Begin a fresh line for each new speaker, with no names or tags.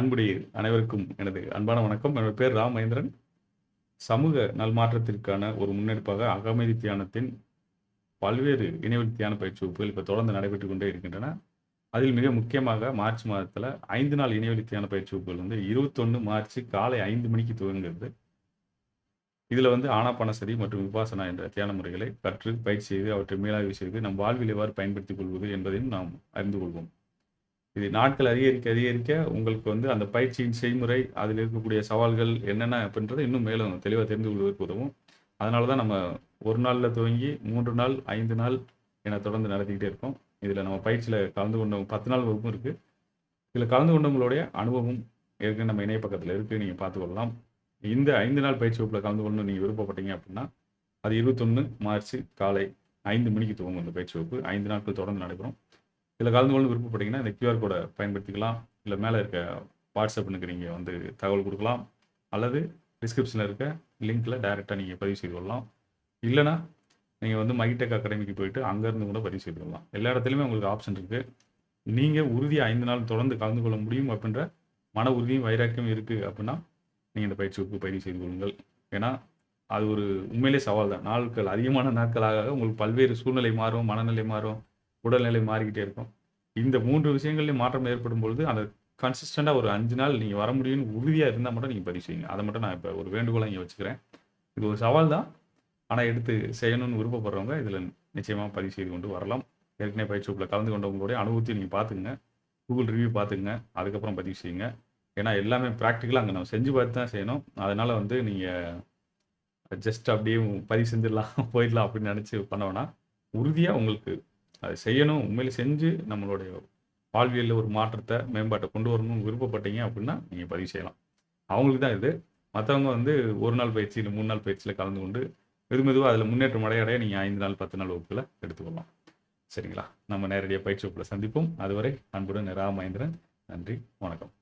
அன்புடைய அனைவருக்கும் எனது அன்பான வணக்கம். எனது பேர் ராம் மகேந்திரன் சமூக நல்மாற்றத்திற்கான ஒரு முன்னெடுப்பாக அகமதி தியானத்தின் பல்வேறு இணையவழி தியான பயிற்சி வகுப்புகள் இப்போ தொடர்ந்து நடைபெற்று கொண்டே இருக்கின்றன. அதில் மிக முக்கியமாக மார்ச் மாதத்தில் ஐந்து நாள் இணையவழி தியான பயிற்சி வகுப்புகள் வந்து இருபத்தொன்று மார்ச் காலை ஐந்து மணிக்கு துவங்குகிறது. இதில் வந்து ஆனாபானசதி மற்றும் விபாசனா என்ற தியான முறைகளை கற்று பயிற்சி செய்து அவற்றை மேலாய்வு செய்து நம் வாழ்வில் எவ்வாறு பயன்படுத்திக் கொள்வது என்பதையும் நாம் அறிந்து கொள்வோம். இது நாட்கள் அதிகரிக்க அதிகரிக்க உங்களுக்கு வந்து அந்த பயிற்சியின் செய்முறை அதில் இருக்கக்கூடிய சவால்கள் என்னென்ன அப்படின்றத இன்னும் மேலும் தெளிவாக தெரிந்து கொள்வதற்கு உதவும். அதனால தான் நம்ம ஒரு நாளில் துவங்கி மூன்று நாள் ஐந்து நாள் என தொடர்ந்து நடத்திக்கிட்டே இருக்கோம். இதில் நம்ம பயிற்சியில் கலந்து கொண்ட பத்து நாள் வகுப்பும் இருக்குது இதில் கலந்து கொண்டவங்களுடைய அனுபவம் ஏற்கனவே நம்ம இணைய பக்கத்தில் இருக்குது நீங்கள் பார்த்துக்கொள்ளலாம் இந்த ஐந்து நாள் பயிற்சி வகுப்பில் கலந்து கொண்டு நீங்கள் விருப்பப்பட்டீங்க அப்படின்னா அது இருபத்தொன்று மார்ச் காலை ஐந்து மணிக்கு துவங்கும் இந்த பயிற்சி வகுப்பு. ஐந்து நாட்கள் தொடர்ந்து நடைபெறும். இதில் கலந்து கொண்டு விருப்பப்பட்டீங்கன்னா இந்த கியூஆர் கோடை பயன்படுத்திக்கலாம். இல்லை மேலே இருக்க வாட்ஸ்அப்புனுக்கு நீங்கள் வந்து தகவல் கொடுக்கலாம். அல்லது டிஸ்கிரிப்ஷனில் இருக்க லிங்க்கில் டைரெக்டாக நீங்கள் பதிவு செய்து கொள்ளலாம். இல்லைனா நீங்கள் வந்து மைடெக் அகாடமிக்கு போயிட்டு அங்கேருந்து கூட பதிவு செய்து கொள்ளலாம். எல்லா இடத்துலையுமே உங்களுக்கு ஆப்ஷன் இருக்குது நீங்கள் உறுதியாக ஐந்து நாள் தொடர்ந்து கலந்து கொள்ள முடியும் அப்படின்ற மன உறுதியும் வைராக்கியம் இருக்குது அப்படின்னா நீங்கள் இந்த பயிற்சி வகுப்பு பதிவு செய்து கொள்ளுங்கள். ஏன்னா அது ஒரு உண்மையிலே சவால் தான். நாட்கள் அதிகமான நாட்களாக உங்களுக்கு பல்வேறு சூழ்நிலை மாறும் மனநிலை மாறும். உடல்நிலை மாறிக்கிட்டே இருக்கும். இந்த மூன்று விஷயங்கள்லையும் மாற்றம் ஏற்படும் பொழுது அந்த கன்சிஸ்டண்டாக ஒரு அஞ்சு நாள் நீங்கள் வர முடியும்னு உறுதியாக இருந்தால் மட்டும் நீங்கள் பதிவு செய்யுங்க. அதை மட்டும் நான் இப்போ ஒரு வேண்டுகோளாக இங்கே வச்சுக்கிறேன். இது ஒரு சவால் தான். ஆனால் எடுத்து செய்யணும்னு விருப்பப்படுறவங்க இதில் நிச்சயமாக பதிவு செய்து கொண்டு வரலாம். ஏற்கனவே பயிற்சி கலந்து கொண்டவங்களுடைய அனுபவத்தை நீங்கள் பார்த்துங்க கூகுள் ரிவ்யூ பார்த்துங்க அதுக்கப்புறம் பதிவு செய்யுங்க. ஏன்னா எல்லாமே ப்ராக்டிக்கலாக அங்கே நம்ம செஞ்சு பார்த்து தான் செய்யணும். அதனால் வந்து நீங்கள் ஜஸ்ட் அப்படியே பதிவு செஞ்சிடலாம் போயிடலாம் அப்படின்னு நினச்சி பண்ணோன்னா உறுதியாக உங்களுக்கு அதை செய்யணும். உண்மையில் செஞ்சு நம்மளுடைய வாழ்வியலில் ஒரு மாற்றத்தை மேம்பாட்டை கொண்டு வரணும்னு விருப்பப்பட்டீங்க அப்படின்னா நீங்கள் பதிவு செய்யலாம். அவங்களுக்கு தான் இது. மற்றவங்க வந்து ஒரு நாள் பயிற்சி இல்லை மூணு நாள் பயிற்சியில் கலந்து கொண்டு மெது மெதுவாக அதில் முன்னேற்றம் அடையடைய நீங்கள் ஐந்து நாள் பத்து நாள் வகுப்பில் எடுத்துக்கொள்ளலாம். சரிங்களா? நம்ம நேரடியாக பயிற்சி வகுப்பில் சந்திப்போம். அதுவரை அன்புடன் ராமேந்திரன். நன்றி. வணக்கம்.